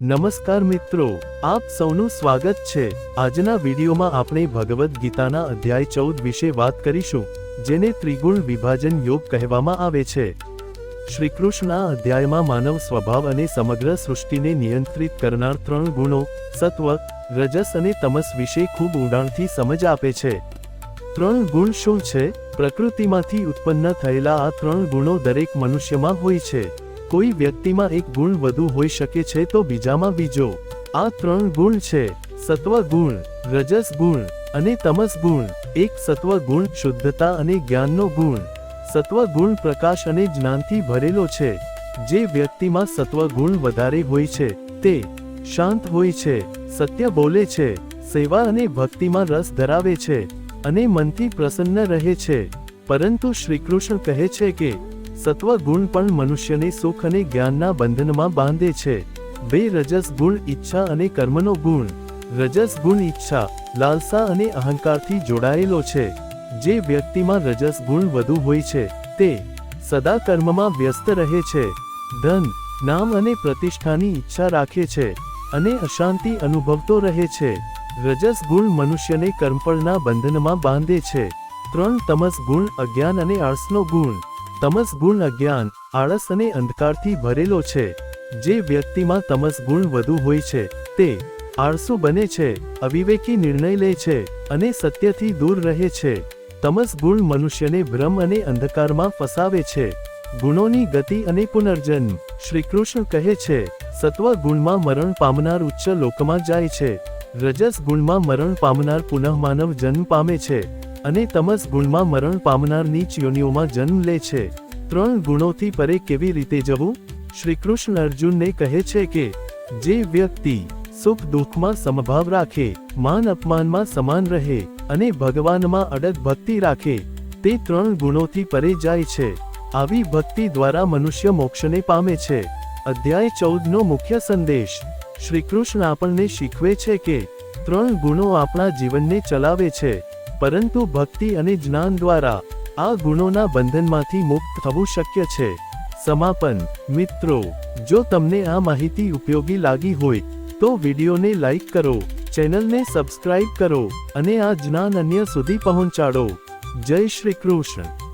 નમસ્કાર મિત્રો, આપ સૌનું સ્વાગત છે. આજના વિડીયોમાં આપણે ભગવદ્ ગીતાના અધ્યાય ચૌદ વિશે વાત કરીશું, જેને ત્રિગુણ વિભાજન યોગ કહેવામાં આવે છે. શ્રીકૃષ્ણના અધ્યાયમાં માનવ સ્વભાવ અને સમગ્ર સૃષ્ટિને નિયંત્રિત કરનાર ત્રણ ગુણો, સત્વ, રજસ અને તમસ વિશે ખૂબ ઊંડાણથી સમજ આપે છે. ત્રણ ગુણ શું છે? પ્રકૃતિમાંથી ઉત્પન્ન થયેલા આ ત્રણ ગુણો દરેક મનુષ્યમાં હોય છે. કોઈ વ્યક્તિમાં એક ગુણ વધુ હોઈ શકે છે તો બીજામાં બીજો. આ ત્રણ ગુણ છે, સત્વ ગુણ, રજસ ગુણ અને તમસ ગુણ. એક સત્વ ગુણ શુદ્ધતા અને જ્ઞાનનો ગુણ. સત્વ ગુણ પ્રકાશ અને જ્ઞાનથી ભરેલો છે. જે વ્યક્તિમાં સત્વ ગુણ વધારે હોય છે, તે શાંત હોય છે, સત્ય બોલે છે, સેવા અને ભક્તિમાં રસ ધરાવે છે અને મનથી પ્રસન્ન રહે છે. પરંતુ શ્રીકૃષ્ણ કહે છે કે સત્વ ગુણ પણ મનુષ્યને સુખ અને જ્ઞાનના બંધનમાં બાંધે છે. બે રજસ ગુણ, ઈચ્છા અને કર્મનો ગુણ. રજસ ગુણ, ઈચ્છા, લાલસા અને અહંકારથી જોડાયેલો છે. જે વ્યક્તિમાં રજસ ગુણ વધુ હોય છે, તે સદા કર્મમાં વ્યસ્ત રહે છે. ધન, નામ અને પ્રતિષ્ઠાની ઈચ્છા રાખે છે અને અશાંતિ અનુભવતો રહે છે. રજસ ગુણ મનુષ્યને કર્મફળના બંધનમાં બાંધે છે. ત્રણ તમસ ગુણ, અજ્ઞાન અને આળસનો ગુણ. તમસ ગુણ અજ્ઞાન, આળસ અને અંધકારથી ભરેલો છે. જે વ્યક્તિમાં તમસ ગુણ વધુ હોય છે, તે આળસુ બને છે, અવિવેકી નિર્ણય લે છે અને સત્યથી દૂર રહે છે. તમસ ગુણ મનુષ્યને ભ્રમ અને અંધકારમાં ફસાવે છે. ગુણોની ગતિ અને પુનર્જન્મ, શ્રીકૃષ્ણ કહે છે, સત્વ ગુણમાં મરણ પામનાર ઉચ્ચ લોકમાં જાય છે. રજસ ગુણમાં મરણ પામનાર પુનઃ માનવ જન્મ પામે છે. અને તમસ ગુણમાં મરણ પામનાર નીચ યોનિઓમાં જન્મ લે છે. ત્રણ ગુણોથી પરે કેવી રીતે જવું? શ્રીકૃષ્ણ અર્જુનને કહે છે કે, જે વ્યક્તિ સુખ દુઃખમાં સમભાવ રાખે, માન અપમાનમાં સમાન રહે અને ભગવાનમાં અડગ ભક્તિ રાખે, તે ત્રણ ગુણોથી પરે જાય છે. આવી ભક્તિ દ્વારા મનુષ્ય મોક્ષને પામે છે. અધ્યાય ચૌદનો મુખ્ય સંદેશ. શ્રીકૃષ્ણ આપણને શીખવે છે કે, ત્રણ ગુણો આપણા જીવનને ચલાવે છે. પરંતુ ભક્તિ અને જ્ઞાન દ્વારા આ ગુણોના બંધનમાંથી મુક્ત થવું શક્ય છે. સમાપન. મિત્રો, જો તમને આ માહિતી ઉપયોગી લાગી હોય, તો વિડીયોને લાઈક કરો, ચેનલને સબસ્ક્રાઇબ કરો અને આ જ્ઞાન અન્ય સુધી પહોંચાડો. જય શ્રી કૃષ્ણ.